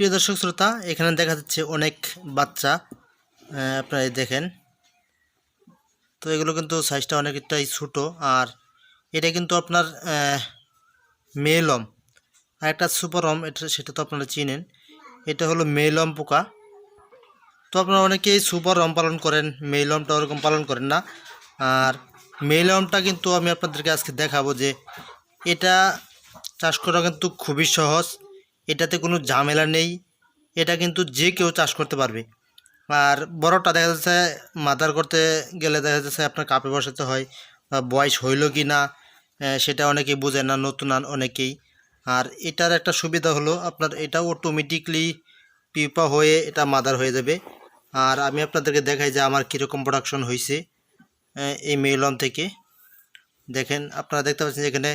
প্রিয় দর্শক শ্রোতা, এখানে দেখা যাচ্ছে অনেক বাচ্চা আপনারা দেখেন। তো এগুলো কিন্তু সাইজটা অনেকটাই ছোটো আর এটা কিন্তু আপনার মেলম আর একটা সুপারম এটা সেটা তো আপনারা চিনেন। এটা হলো মেলম পোকা। তো আপনারা অনেকেই সুপার রম পালন করেন মেইলমটা ওরকম পালন করেন না। আর মেইলমটা কিন্তু আমি আপনাদেরকে আজকে দেখাবো যে এটা চাষ করা কিন্তু খুবই সহজ। এটাতে কোনো ঝামেলা নেই। এটা কিন্তু যে কেউ চাষ করতে পারবে। আর বড়টা দেখা যাচ্ছে মাদার করতে গেলে দেখা যাচ্ছে আপনার কাপে বসাতে হয়। বা বয়স হইল কি না সেটা অনেকেই বোঝে না, নতুন অনেকেই। আর এটার একটা সুবিধা হলো আপনার এটা অটোমেটিকলি পিপা হয়ে এটা মাদার হয়ে যাবে। আর আমি আপনাদেরকে দেখাই যে আমার কীরকম প্রোডাকশন হয়েছে এই মেলম থেকে। দেখেন, আপনারা দেখতে পাচ্ছেন যে এখানে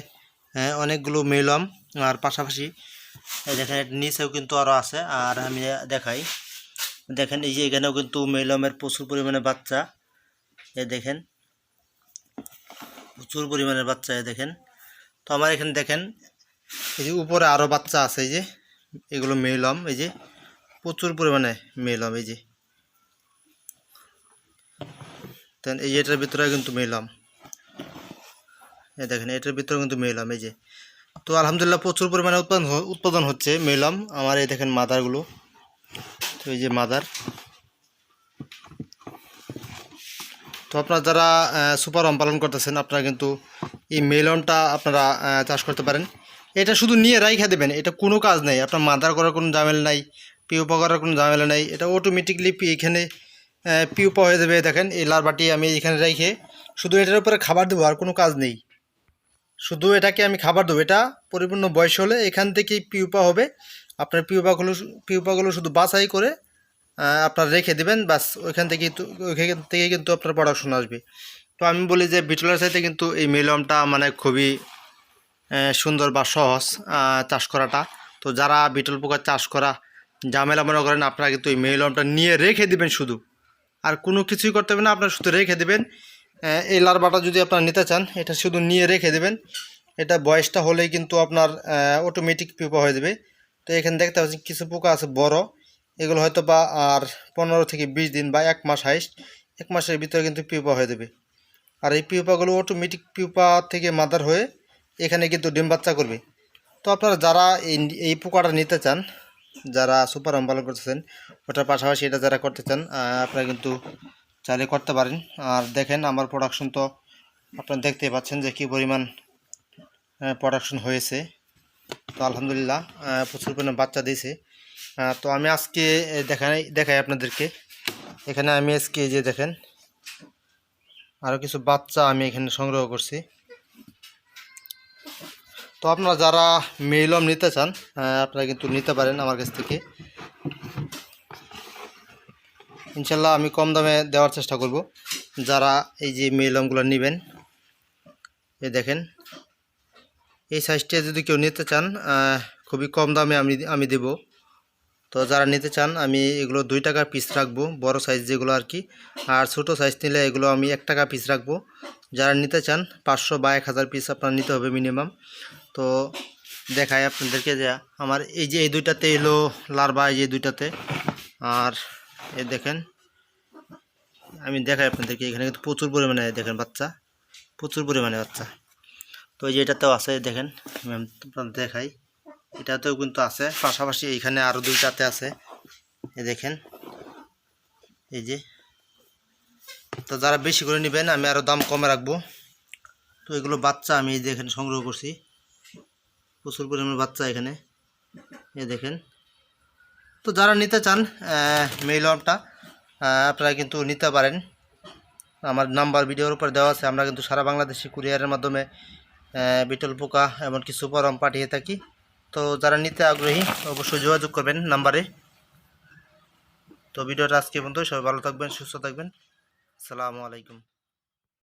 অনেকগুলো মেলম আর পাশাপাশি দেখেন, এর নিচেও কিন্তু আরও আছে, আর আমি দেখাই। দেখেন, এই যে এখানেও কিন্তু মেলমের প্রচুর পরিমাণে বাচ্চা। এই দেখেন, প্রচুর পরিমাণের বাচ্চা, এই দেখেন। তো আমার এখানে দেখেন, এই যে উপরে আরও বাচ্চা আছে, এই যে, এগুলো মেলম, এই যে, প্রচুর পরিমাণে মেলম, এই যে। দেন, এই এটার ভিতরে কিন্তু মেলাম। এই দেখেন, এটার ভিতরে কিন্তু মেলাম, এই যে। তো আলহামদুলিল্লাহ প্রচুর পরিমাণে উৎপাদন উৎপাদন হচ্ছে। মেলাম, আমার এই দেখেন মাদারগুলো। তো এই যে মাদার। তো আপনারা যারা সুপার আম পালন করতেছেন, আপনারা কিন্তু এই মেলনটা আপনারা চাষ করতে পারেন। এটা শুধু নিয়ে রাইখা দেবেন, এটা কোনো কাজ নেই। আপনার মাদার করার কোনো ঝামেলা নাই পিউপা করার কোনো ঝামেলা নাই। এটা অটোমেটিকলি এখানে পিউপা হয়ে যাবে। দেখেন, এই লার্ভাটি আমি এখানে রাইখে, শুধু এটার উপরে খাবার দেবো, আর কোনো কাজ নেই। শুধু এটাকে আমি খাবার দেবো, এটা পরিপূর্ণ বয়স হলে এখান থেকেই পিউপা হবে। আপনার পিউপাগুলো পিউপাগুলো শুধু বাছাই করে আপনার রেখে দেবেন বাস ওইখান থেকেই তো, ওইখান থেকেই কিন্তু আপনার প্রোডাকশন আসবে। তো আমি বলি যে বিটলের সাথে কিন্তু এই মেলমটা মানে খুবই সুন্দর বা সহজ চাষ করাটা। তো যারা বিটল পোকার চাষ করা ঝামেলা মনে করেন, আপনারা কিন্তু এই মেলমটা নিয়ে রেখে দিবেন শুধু। আর কোনো কিছুই করতে হবে না, আপনারা শুধু রেখে দেবেন। এই লার্ভাটা যদি আপনারা নিতে চান, এটা শুধু নিয়ে রেখে দেবেন। এটা বয়সটা হলেই কিন্তু আপনার অটোমেটিক পিপা হয়ে যাবে। তো এখানে দেখতে পাচ্ছেন কিছু পোকা আছে বড়। এগুলো হয়তো বা আর পনেরো থেকে বিশ দিন বা এক মাস হাইস্ট। এক মাসের ভিতরে কিন্তু পিউপা হয়ে যাবে। আর এই পিউপাগুলো অটোমেটিক পিউপা থেকে মাদার হয়ে এখানে কিন্তু ডিম বাচ্চা করবে। তো আপনারা যারা এই এই পোকাটা নিতে চান, যারা সুপার পালন করতেছেন, ওটার পাশাপাশি এটা যারা করতে চান আপনারা কিন্তু চাইলে করতে পারেন। আর দেখেন আমার প্রোডাকশন তো আপনারা দেখতেই পাচ্ছেন যে কী পরিমাণ প্রোডাকশন হয়েছে। তো আলহামদুলিল্লাহ প্রচুর পরিমাণে বাচ্চা দিয়েছে। তো আমি আজকে দেখাই দেখাই আপনাদেরকে। এখানে আমি আজকে যে দেখেন আরও কিছু বাচ্চা আমি এখানে সংগ্রহ করছি। তো আপনারা যারা মেলম নিতে চান আপনারা কিন্তু নিতে পারেন আমার কাছ থেকে। ইনশাল্লাহ আমি কম দামে দেওয়ার চেষ্টা করব। যারা এই যে মেলমগুলো নেবেন এ দেখেন। এই সাইজটা যদি কেউ নিতে চান খুবই কম দামে আমি আমি দেব। তো যারা নিতে চান, আমি এগুলো দুই টাকা পিস রাখব, বড় সাইজ যেগুলো আর কি। আর ছোট সাইজ নিলে এগুলো আমি এক টাকা পিস রাখব। যারা নিতে চান, পাঁচশো বা এক হাজার পিস আপনার নিতে হবে মিনিমাম তো দেখাই আপনাদেরকে যে আমার এই যে, এই দুইটাতে এলো লার্বা এই যে দুইটাতে। আর এই দেখেন, আমি দেখাই আপনাদেরকে, এখানে কিন্তু প্রচুর পরিমাণে দেখেন বাচ্চা, প্রচুর পরিমাণে বাচ্চা। তো এই যে এটাতেও আছে দেখেন আপনাদের দেখাই। এটাতেও কিন্তু আছে, পাশাপাশি এইখানে আরও দুইটাতে আছে। এই দেখেন, এই যে। তো যারা বেশি করে নেবেন, আমি আরও দাম কমে রাখব। তো এগুলো বাচ্চা আমি যে সংগ্রহ করছি। প্রচুর পরিমাণে বাচ্চা এখানে। এই দেখেন তো যারা নিতে চান মেইল অপটা আপনারা কিন্তু নিতে পারেন। আমার নাম্বার ভিডিওর উপর দেওয়া আছে। আমরা কিন্তু সারা বাংলাদেশি কুরিয়ারের মাধ্যমে বিটল পোকা এমনকি সুপার আম পাঠিয়ে থাকি। তো যারা নিতে আগ্রহী, অবশ্যই যোগাযোগ করবেন নাম্বারে। তো ভিডিওটা আজকে পর্যন্ত সবাই ভালো থাকবেন, সুস্থ থাকবেন। আসসালামু আলাইকুম।